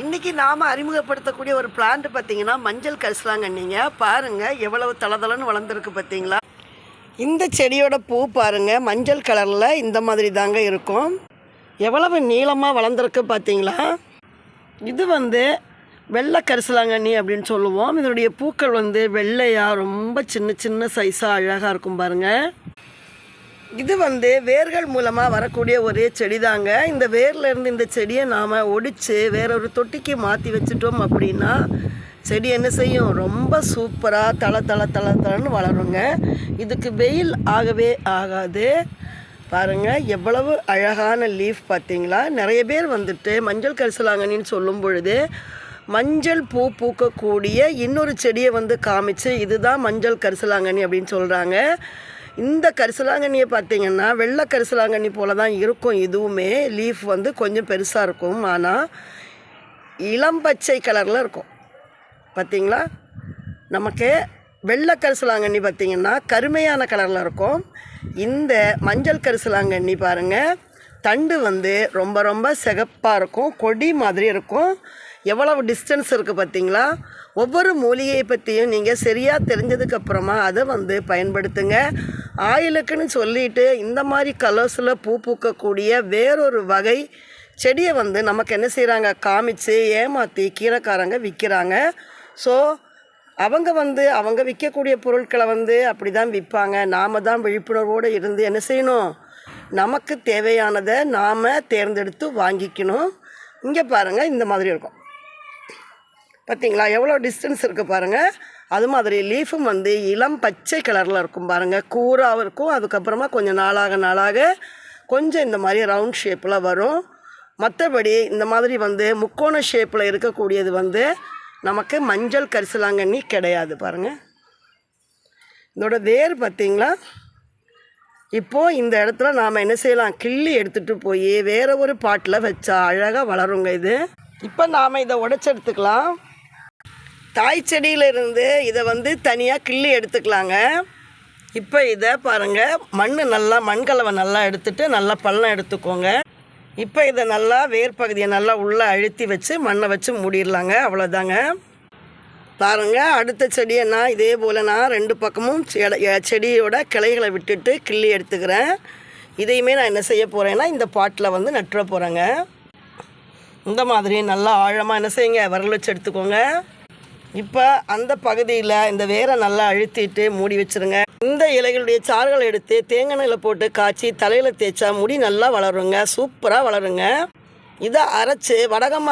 இன்றைக்கி நாம் அறிமுகப்படுத்தக்கூடிய ஒரு பிளான்ட் பார்த்தீங்கன்னா மஞ்சள் கரிசலாங்கண்ணிங்க பாருங்கள் எவ்வளவு தளதளன்னு வளர்ந்துருக்கு பார்த்தீங்களா? இந்த செடியோட பூ பாருங்கள் மஞ்சள் கலரில் இந்த மாதிரி தாங்க இருக்கும். எவ்வளவு நீளமாக வளர்ந்துருக்கு பார்த்தீங்களா? இது வந்து வெள்ளை கரிசலாங்கண்ணி அப்படின்னு சொல்லுவோம். இதனுடைய பூக்கள் வந்து வெள்ளையாக ரொம்ப சின்ன சின்ன சைஸாக அழகாக இருக்கும் பாருங்கள் இது வந்து வேர்கள் மூலமாக வரக்கூடிய ஒரே செடி தாங்க இந்த வேர்லேருந்து இந்த செடியை நாம் ஒடிச்சு வேற ஒரு தொட்டிக்கு மாற்றி வச்சுட்டோம் அப்படின்னா செடி என்ன செய்யும்? ரொம்ப சூப்பராக தள தள தள தளன்னு வளருங்க. இதுக்கு வெயில் ஆகவே ஆகாது. பாருங்கள் எவ்வளவு அழகான லீஃப் பார்த்தீங்களா? நிறைய பேர் வந்துட்டு மஞ்சள் கரிசலாங்கன்னு சொல்லும் பொழுது மஞ்சள் பூ பூக்கக்கூடிய இன்னொரு செடியை வந்து காமிச்சு இதுதான் மஞ்சள் கரிசலாங்கண்ணி அப்படின்னு சொல்கிறாங்க இந்த கரிசலாங்கண்ணியை பார்த்தீங்கன்னா வெள்ளை கரிசலாங்கண்ணி போல தான் இருக்கும் இதுவுமே. லீஃப் வந்து கொஞ்சம் பெருசாக இருக்கும். ஆனால் இளம் பச்சை கலரில் இருக்கும். பார்த்தீங்களா நமக்கு வெள்ளை கரிசலாங்கண்ணி பார்த்தீங்கன்னா கருமையான கலரில் இருக்கும். இந்த மஞ்சள் கரிசலாங்கண்ணி பாருங்கள் தண்டு வந்து ரொம்ப ரொம்ப சிகப்பாக இருக்கும். கொடி மாதிரி இருக்கும். எவ்வளவு டிஸ்டன்ஸ் இருக்குது பார்த்தீங்களா ஒவ்வொரு மூலிகையை பற்றியும் நீங்கள் சரியாக தெரிஞ்சதுக்கப்புறமா அதை வந்து பயன்படுத்துங்க. ஆயிலுக்குன்னு சொல்லிட்டு இந்த மாதிரி கலர்ஸில் பூ பூக்கக்கூடிய வேறொரு வகை செடியை வந்து நமக்கு என்ன செய்கிறாங்க காமிச்சு ஏமாற்றி கீரைக்காரங்க விற்கிறாங்க ஸோ அவங்க வந்து அவங்க விற்கக்கூடிய பொருட்களை வந்து அப்படி தான் விற்பாங்க. நாம் தான் விழிப்புணர்வோடு இருந்து என்ன செய்யணும்? நமக்கு தேவையானதை நாம் தேர்ந்தெடுத்து வாங்கிக்கணும். இங்கே பாருங்கள் இந்த மாதிரி இருக்கும். பார்த்தீங்களா எவ்வளோ டிஸ்டன்ஸ் இருக்குது பாருங்கள் அது மாதிரி லீஃபும் வந்து இளம் பச்சை கலரில் இருக்கும் பாருங்கள் கூராகவும் இருக்கும் அதுக்கப்புறமா கொஞ்சம் நாளாக நாளாக கொஞ்சம் இந்த மாதிரி ரவுண்ட் ஷேப்பில் வரும். மற்றபடி இந்த மாதிரி வந்து முக்கோண ஷேப்பில் இருக்கக்கூடியது வந்து நமக்கு மஞ்சள் கரிசலாங்கண்ணி கிடையாது பாருங்கள் இதோட வேர் பார்த்திங்களா? இப்போது இந்த இடத்துல நாம் என்ன செய்யலாம்? கிள்ளி எடுத்துகிட்டு போய் வேறு ஒரு பாட்டில் வச்சா அழகாக வளருங்க இது. இப்போ நாம் இதை உடச்சி எடுத்துக்கலாம். தாய் செடியிலிருந்து இதை வந்து தனியாக கிள்ளி எடுத்துக்கலாங்க. இப்போ இதை பாருங்கள் மண் நல்லா மண்கலவை நல்லா எடுத்துட்டு நல்லா பள்ளம் எடுத்துக்கோங்க. இப்போ இதை நல்லா வேர் பகுதியை நல்லா உள்ளே அழுத்தி வச்சு மண்ணை வச்சு மூடிடலாங்க அவ்வளோதாங்க பாருங்க அடுத்த செடியை நான் இதே போல் நான் ரெண்டு பக்கமும் செடியோட கிளைகளை விட்டுட்டு கிள்ளி எடுத்துக்கிறேன். இதையுமே நான் என்ன செய்ய போகிறேன்னா இந்த பாட்டில் வந்து நட்டுற போகிறேங்க இந்த மாதிரி நல்லா ஆழமாக என்ன செய்யுங்க விரல் வச்சு எடுத்துக்கோங்க. இப்போ அந்த பகுதியில் இந்த வேரை நல்லா அழுத்திட்டு மூடி வச்சிருங்க. இந்த இலைகளுடைய சாறுகளை எடுத்து தேங்காய் போட்டு காய்ச்சி தலையில் தேய்ச்சா முடி நல்லா வளருங்க. சூப்பராக வளருங்க. இதை அரைச்சி வடகம்